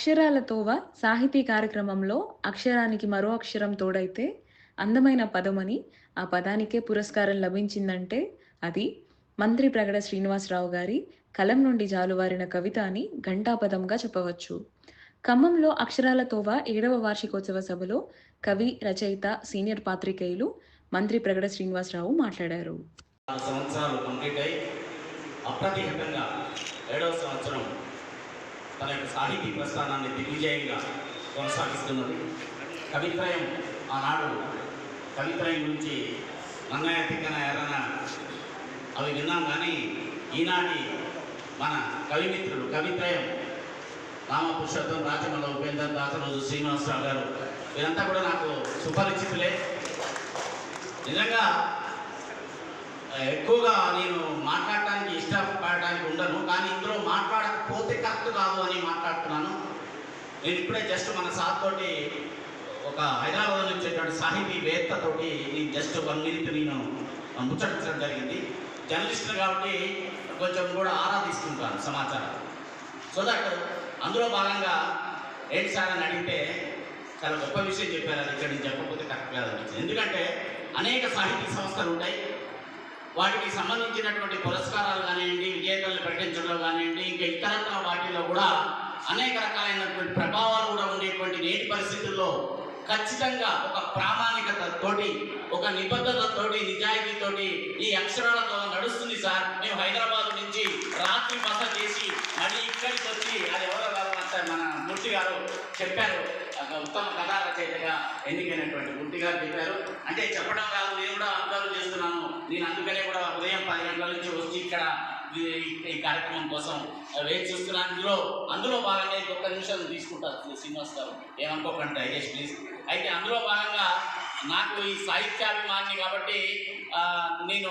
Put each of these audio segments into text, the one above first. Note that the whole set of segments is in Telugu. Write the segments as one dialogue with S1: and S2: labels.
S1: అక్షరాలతోవా సాహితీ కార్యక్రమంలో అక్షరానికి మరో అక్షరం తోడైతే అందమైన పదమని ఆ పదానికే పురస్కారం లభించిందంటే అది మంత్రి ప్రగడ శ్రీనివాసరావు గారి కలం నుండి జాలువారిన కవిత అని ఘంటాపదంగా చెప్పవచ్చు. ఖమ్మంలో అక్షరాల తోవ ఏడవ వార్షికోత్సవ సభలో కవి రచయిత సీనియర్ పాత్రికేయులు మంత్రి ప్రగడ శ్రీనివాసరావు మాట్లాడారు.
S2: సంవత్సరాలు కంప్లీట్ అయి అప్రతిహతంగా ఏడవ సంవత్సరం తన యొక్క సాహితీ ప్రస్థానాన్ని దిగ్విజయంగా కొనసాగిస్తున్నది. కవిత్రయం ఆనాడు కవిత్రయం గురించి నన్నయ్య తిక్కన ఎర్రన అవి విన్నాం కానీ ఈనాటి మన కవిమిత్రుడు కవిత్రయం రామపురుషోత్తం రాచమల్ల ఉపేంద్ర దాసరోజు శ్రీనివాసరావు గారు వీరంతా కూడా నాకు సుపరిచితులే. నిజంగా ఎక్కువగా నేను మాట్లాడటానికి ఇష్టపడటానికి ఉండను కానీ ఇందులో మాట్లాడకపోతే కరెక్ట్ కాదు అని మాట్లాడుతున్నాను. నేను ఇప్పుడే జస్ట్ మన సార్ తోటి ఒక హైదరాబాద్ నుంచి వచ్చేటువంటి సాహితీవేత్తతోటి నేను జస్ట్ వన్ మినిట్ నేను ముచ్చటించడం జరిగింది. జర్నలిస్టులు కాబట్టి కొంచెం కూడా ఆరాధిస్తుంటాను సమాచారం. సో దట్ అందులో భాగంగా ఏంటి సార్ అని అడిగితే చాలా గొప్ప విషయం చెప్పారు అది ఇక్కడ నేను చెప్పకపోతే కరెక్ట్ కాదు అనిపించింది ఎందుకంటే అనేక సాహితీ సంస్థలు ఉంటాయి. వాటికి సంబంధించినటువంటి పురస్కారాలు కానివ్వండి విజేతలను ప్రకటించడం కానివ్వండి ఇంకా ఇతరత్ర వాటిలో కూడా అనేక రకాలైనటువంటి ప్రభావాలు కూడా ఉండేటువంటి నేటి పరిస్థితుల్లో ఖచ్చితంగా ఒక ప్రామాణికత తోటి ఒక నిబద్ధతతోటి నిజాయితీతోటి ఈ అక్షరాలతో నడుస్తుంది సార్. మేము హైదరాబాద్ నుంచి రాత్రి బస చేసి మళ్ళీ ఇక్కడికి వచ్చి అది ఎవరో కాదు సార్ మన మూర్తి గారు చెప్పారు. ఉత్తమ కథా రచయితగా ఎన్నికైనటువంటి మూర్తి గారు చెప్పారు. అంటే చెప్పడం కాదు నేను కూడా అబ్జర్వ్ చేస్తున్నాను. నేను అందుకనే కూడా ఉదయం పది గంటల నుంచి వచ్చి ఇక్కడ ఈ- కార్యక్రమం కోసం వేచి చూస్తున్నాను. అందులో అందులో భాగంగా ఒక్క నిమిషం తీసుకుంటారు శ్రీనివాస్ గారు. ఏమనుకోకండి ఐఎస్ ప్లీజ్. అయితే అందులో భాగంగా నాకు ఈ సాహిత్యాభిమాని కాబట్టి నేను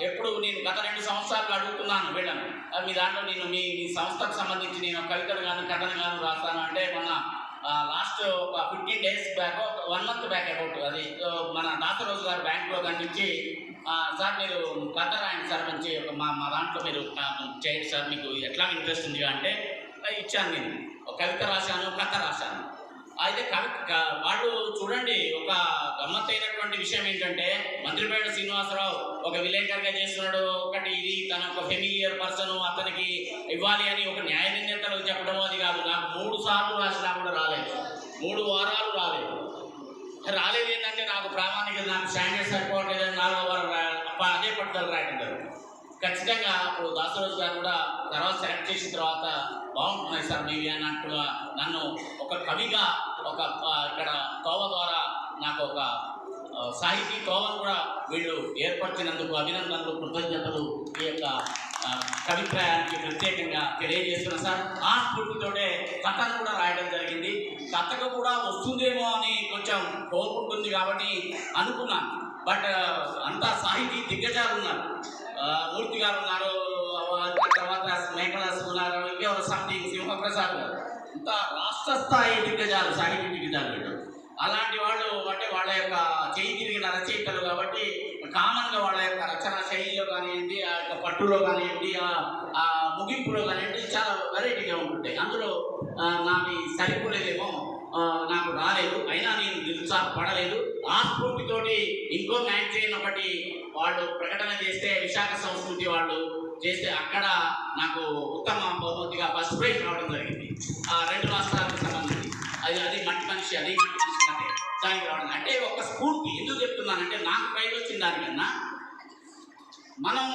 S2: ఎప్పుడు నేను గత రెండు సంవత్సరాలు అడుగుతున్నాను వీళ్ళను. మీ దాంట్లో నేను మీ మీ సంస్థకు సంబంధించి నేను కవితలు కానీ కథను కానీ రాస్తాను. అంటే మన లాస్ట్ ఒక fifteen days back one month back about అది. మన దాసరోజు గారు బ్యాంక్లో కనిపించి సార్ మీరు కథ రాయండి సార్ మంచి ఒక మా మా దాంట్లో మీరు చేయండి సార్ మీకు ఎట్లా ఇంట్రెస్ట్ ఉంది అంటే ఇచ్చాను నేను. ఒక కవిత రాశాను కథ రాశాను. అయితే కవి వాళ్ళు చూడండి ఒక గమ్మత్తైనటువంటి విషయం ఏంటంటే మంత్రిపేట శ్రీనివాసరావు ఒక విలేకరిగా చేస్తున్నాడు ఒకటి ఇది తన ఒక ఫెమిలియర్ పర్సన్ అతనికి ఇవ్వాలి అని ఒక న్యాయ నిర్ణేతలకు చెప్పడం అది కాదు. నాకు మూడు సార్లు రాసినా కూడా రాలేదు. మూడు వారాలు రాలేదు. రాలేదు ఏంటంటే నాకు ప్రామాణిక నాకు స్టాండర్డ్ సరిపోవట్లేదు నాలుగో వారం రా అదే పట్టుదల రాయడం ఖచ్చితంగా అప్పుడు దాసరాజు గారు కూడా తర్వాత సెలెక్ట్ చేసిన తర్వాత బాగుంటున్నాయి సార్ మీవి అన్నట్టుగా నన్ను ఒక కవిగా ఒక ఇక్కడ కోవ ద్వారా నాకు ఒక సాహితీ కోవను కూడా వీళ్ళు ఏర్పరిచినందుకు అభినందనలు కృతజ్ఞతలు ఈ యొక్క అభిప్రాయానికి ప్రత్యేకంగా తెలియజేస్తున్నా సార్. ఆ స్ఫూర్తితోనే కథను కూడా రాయడం జరిగింది. కథకు కూడా వస్తుందేమో అని కొంచెం కోరుకుంటుంది కాబట్టి అనుకున్నాను. బట్ అంతా సాహితీ దిగ్గజాలు ఉన్నారు. మూర్తి గారు ఉన్నారు తర్వాత మేఘలాస్ ఉన్నారు ఇంకెవరు సంథింగ్ సింహప్రసాద్ గారు ఇంత రాష్ట్ర స్థాయి దిగ్గజాలు సాహితీ దిగ్గజాలు అలాంటి వాళ్ళు అంటే వాళ్ళ యొక్క చేయి తిరిగిన రచయితలు కాబట్టి కామన్గా వాళ్ళ యొక్క రచన శైలిలో కానివ్వండి ఆ యొక్క పట్టులో కానివ్వండి ఆ ముగింపులో కానివ్వండి చాలా వెరైటీగా ఉంటుంటాయి. అందులో ఆ, నాది సరిపోలేదేమో నాకు రాలేదు. అయినా నేను నిరుత్సాహపడలేదు ఆ స్ఫూర్తితోటి ఇంకో మ్యాగజైన్ ఒకటి వాళ్ళు ప్రకటన చేస్తే విశాఖ సంస్కృతి వాళ్ళు చేస్తే అక్కడ నాకు ఉత్తమ బహుమతిగా ఫస్ట్ ప్రైజ్ రావడం జరిగింది. ఆ రెండు రాష్ట్రాలకు సంబంధించి. అది అది మట్టి మనిషి అది మట్టి మనిషి అంటే దానికి రావడం. అంటే చెప్తున్నానంటే నాకు ప్రైజ్ దానికన్నా మనం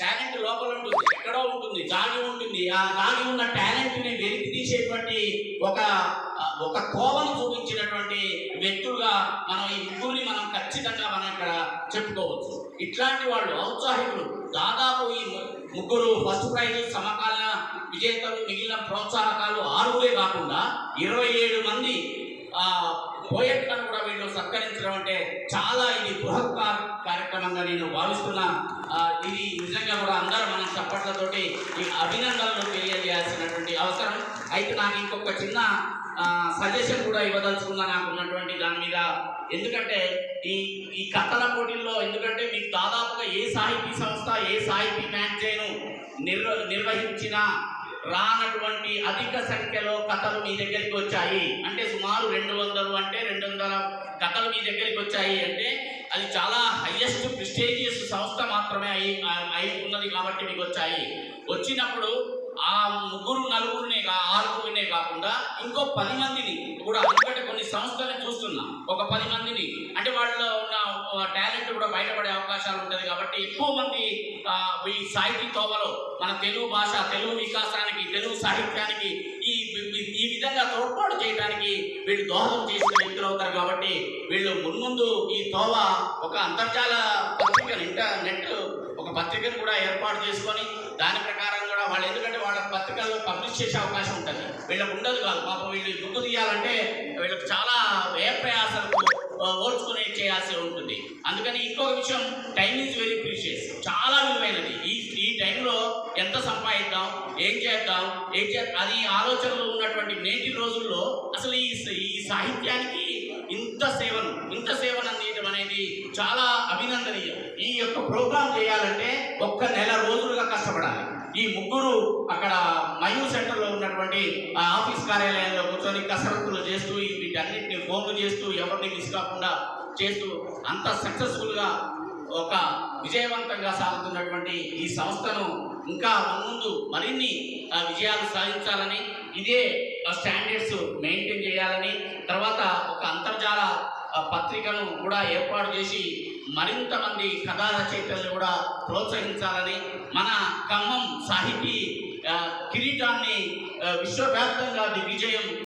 S2: టాలెంట్ లోపల ఉంటుంది ఎక్కడో ఉంటుంది దాగి ఉంటుంది. ఆ దాగి ఉన్న టాలెంట్ని వెలికి తీసేటువంటి ఒక ఒక కోవను చూపించినటువంటి వ్యక్తులుగా మనం ఈ ముగ్గురిని మనం ఖచ్చితంగా మనం ఇక్కడ చెప్పుకోవచ్చు. ఇట్లాంటి వాళ్ళు ఔత్సాహికులు దాదాపు ఈ ముగ్గురు ఫస్ట్ ప్రైజ్ సమకాలీన విజేతలు మిగిలిన ప్రోత్సాహకాలు ఆరుగురే కాకుండా ఇరవై ఏడు మంది ఆ పోయట్లను కూడా వీళ్ళు సత్కరించడం అంటే చాలా ఇది బృహత్ కార్యక్రమంగా నేను భావిస్తున్నా ఇది నిజంగా కూడా అందరూ మనం చప్పట్లతోటి ఈ అభినందనలు తెలియజేయాల్సినటువంటి అవసరం. అయితే నాకు ఇంకొక చిన్న సజెషన్ కూడా ఇవ్వదలుచుకున్నా నాకు ఉన్నటువంటి దాని మీద. ఎందుకంటే ఈ ఈ కథల పోటీల్లో ఎందుకంటే మీకు దాదాపుగా ఏ సాహితీ సంస్థ ఏ సాహితీ మ్యాగజైన్ నిర్వ నిర్వహించిన రానటువంటి అధిక సంఖ్యలో కథలు మీ దగ్గరికి వచ్చాయి. అంటే సుమారు రెండు వందలు అంటే రెండు వందల కథలు మీ దగ్గరికి వచ్చాయి అంటే అది చాలా హైయెస్ట్ ప్రిస్టేజియస్ సంస్థ మాత్రమే అయి అయి ఉన్నది కాబట్టి మీకు వచ్చాయి. వచ్చినప్పుడు ఆ ముగ్గురు నలుగురినే కా- ఆరుగురినే కాకుండా ఇంకో పది మందిని కూడా ఎందుకంటే కొన్ని సంస్థలను చూస్తున్నాం ఒక పది మందిని. అంటే వాళ్ళలో ఉన్న టాలెంట్ కూడా బయటపడే అవకాశాలు ఉంటుంది కాబట్టి ఎక్కువ మంది ఈ సాహితీ తోవలో మన తెలుగు భాష తెలుగు వికాసానికి తెలుగు సాహిత్యానికి ఈ ఈ- విధంగా తోడ్పాటు చేయడానికి వీళ్ళు దోహదం చేసిన వ్యక్తులు అవుతారు కాబట్టి వీళ్ళు మున్ముందు ఈ తోవ ఒక అంతర్జాల పత్రిక ఇంటర్నెట్ ఒక పత్రికను కూడా ఏర్పాటు చేసుకొని దాని ప్రకారం కూడా వాళ్ళు ఎందుకంటే వాళ్ళ పత్రికల్లో పబ్లిష్ చేసే అవకాశం ఉంటుంది. వీళ్ళకు ఉండదు కాదు. పాపం వీళ్ళు దుక్కు తీయాలంటే వీళ్ళకి చాలా వ్యయ ప్రయాసాలకు చేయాల్సి ఉంటుంది. అందుకని ఇంకొక విషయం టైం ఈజ్ వెరీ ప్రీషియస్ చాలా విలువైనది. ఈ ఈ టైంలో ఎంత సంపాదిద్దాం ఏం చేద్దాం ఏం చే అది ఆలోచనలు ఉన్నటువంటి నేటి రోజుల్లో అసలు ఈ ఈ సాహిత్యానికి ఇంత సేవను ఇంత సేవను అందించడం అనేది చాలా అభినందనీయం. ఈ యొక్క ప్రోగ్రాం చేయాలంటే ఒక్క నెల రోజులుగా కష్టపడాలి. ఈ ముగ్గురు అక్కడ మయూ సెంటర్లో ఉన్నటువంటి ఆ ఆఫీస్ కార్యాలయంలో కూర్చొని కసరత్తులు చేస్తూ వీటన్నిటిని ఫోన్లు చేస్తూ ఎవరిని మిస్ కాకుండా చేస్తూ అంత సక్సెస్ఫుల్గా ఒక విజయవంతంగా సాగుతున్నటువంటి ఈ సంస్థను ఇంకా ముందు మరిన్ని ఆ, విజయాలు సాధించాలని ఇదే స్టాండర్డ్స్ మెయింటైన్ చేయాలని తర్వాత ఒక అంతర్జాల పత్రికను కూడా ఏర్పాటు చేసి మరింత మంది కథా రచయితలను కూడా ప్రోత్సహించాలని మన ఖమ్మం సాహితీ కిరీటాన్ని విశ్వవ్యాప్తంగా దిగ్విజయం